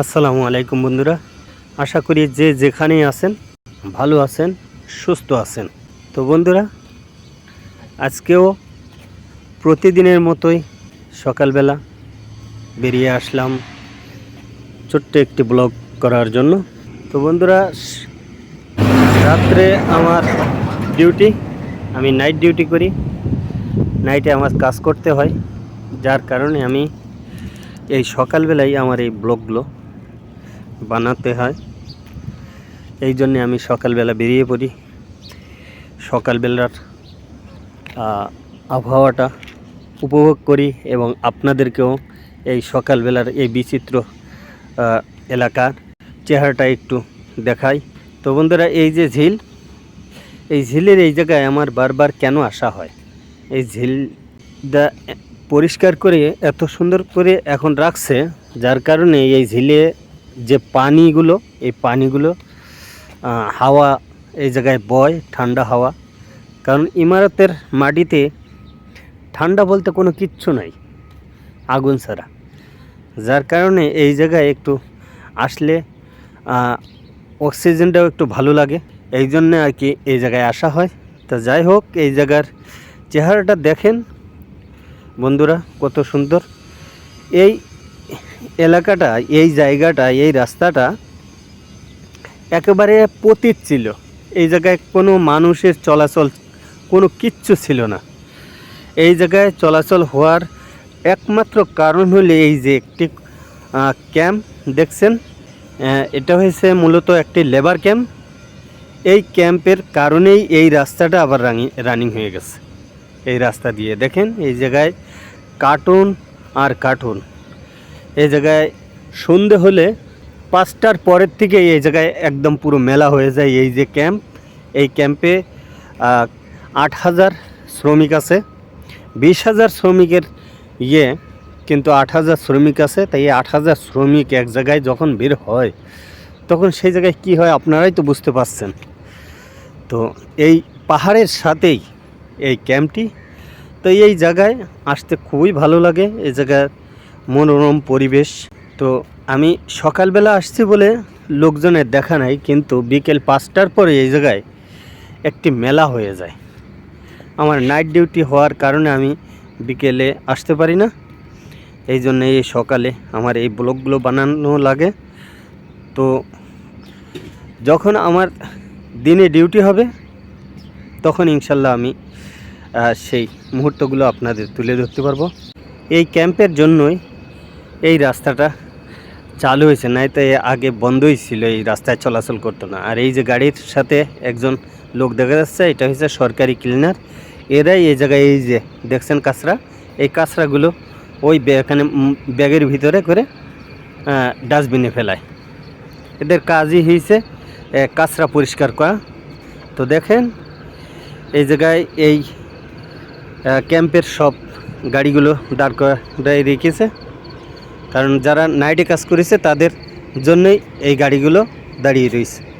আসসালামু আলাইকুম বন্ধুরা। আশা করি যে যেখানেই আছেন, ভালো আছেন, সুস্থ আছেন। তো বন্ধুরা, আজকেও প্রতিদিনের মতোই সকালবেলা বেরিয়ে আসলাম ছোট্ট একটি ব্লগ করার জন্য। তো বন্ধুরা, রাত্রে আমার ডিউটি, আমি নাইট ডিউটি করি। নাইটে আমার কাজ করতে হয়, যার কারণে আমি এই সকালবেলায় আমার এই ব্লগগুলো বানাতে হয়। এই জন্যে আমি সকালবেলা বেরিয়ে পড়ি। সকালবেলার আবহাওয়াটা উপভোগ করি এবং আপনাদেরকেও এই সকালবেলার এই বিচিত্র এলাকার চেহারাটা একটু দেখাই। তো বন্ধুরা, এই যে ঝিল, এই ঝিলের এই জায়গায় আমার বারবার কেন আসা হয়? এই ঝিলটা পরিষ্কার করে, এত সুন্দর করে এখন রাখছে, যার কারণে এই ঝিলে যে পানিগুলো, এই পানিগুলো হাওয়া এই জায়গায় বয়, ঠান্ডা হাওয়া। কারণ ইমারতের মাটিতে ঠান্ডা বলতে কোনো কিচ্ছু নাই, আগুন ছাড়া। যার কারণে এই জায়গায় একটু আসলে অক্সিজেনটাও একটু ভালো লাগে। এই জন্যে আর কি এই জায়গায় আসা হয়। তা যাই হোক, এই জায়গার চেহারাটা দেখেন। বন্ধুরা, কত সুন্দর। এই এলাকাটা, এই জায়গাটা, এই রাস্তাটা একেবারে পতিত ছিল। এই জায়গায় কোনো মানুষের চলাচল, কোনো কিচ্ছু ছিল না। এই জায়গায় চলাচল হওয়ার একমাত্র কারণ হলে এই যে একটি ক্যাম্প, দেখছেন? এটা হয়েছে মূলত একটি লেবার ক্যাম্প। এই ক্যাম্পের কারণেই এই রাস্তাটা আবার রানিং রানিং হয়ে গেছে। এই রাস্তা দিয়ে, দেখেন? এই জায়গায় কার্টুন আর কার্টুন। এই জায়গায় সন্ধে হলে পাঁচটার পরের থেকে এই জায়গায় একদম পুরো মেলা হয়ে যায়। এই যে ক্যাম্প, এই ক্যাম্পে আট হাজার শ্রমিক আছে। বিশ হাজার শ্রমিকের ইয়ে কিন্তু আট হাজার শ্রমিক আছে। তাই আট হাজার শ্রমিক এক জায়গায় যখন বের হয়, তখন সেই জায়গায় কি হয় আপনারাই তো বুঝতে পারছেন। তো এই পাহাড়ের সাথেই এই ক্যাম্পটি, তো এই জায়গায় আসতে খুবই ভালো লাগে। এই জায়গার মনোরম পরিবেশ। তো আমি সকালবেলা আসছি বলে লোকজনের দেখা নাই, কিন্তু বিকেল পাঁচটার পরে এই জায়গায় একটি মেলা হয়ে যায়। আমার নাইট ডিউটি হওয়ার কারণে আমি বিকেলে আসতে পারি না। এই জন্য এই সকালে আমার এই ব্লগগুলো বানানো লাগে। তো যখন আমার দিনে ডিউটি হবে, তখন ইনশাল্লাহ আমি সেই মুহূর্তগুলো আপনাদের তুলে ধরতে পারব। এই ক্যাম্পের জন্যই এই রাস্তাটা চালু হয়েছে নাই তো আগে বন্ধই ছিল এই রাস্তায় চলাচল করতো না। আর এই যে গাড়ির সাথে একজন লোক দেখা যাচ্ছে, এটা হচ্ছে সরকারি ক্লিনার এরাই এই জায়গায় এই যে দেখছেন কাঁচরা, এই কাঁচরাগুলো ওই এখানে ব্যাগের ভিতরে করে ডাস্টবিনে ফেলায়। এদের কাজই হয়েছে কাঁচরা পরিষ্কার করা। তো দেখেন, এই জায়গায় এই ক্যাম্পের সব গাড়িগুলো দাঁড় করাই রেখেছে। কারণ যারা নাইটে কাজ করেছে তাদের জন্যই এই গাড়িগুলো দাঁড়িয়ে রয়েছে।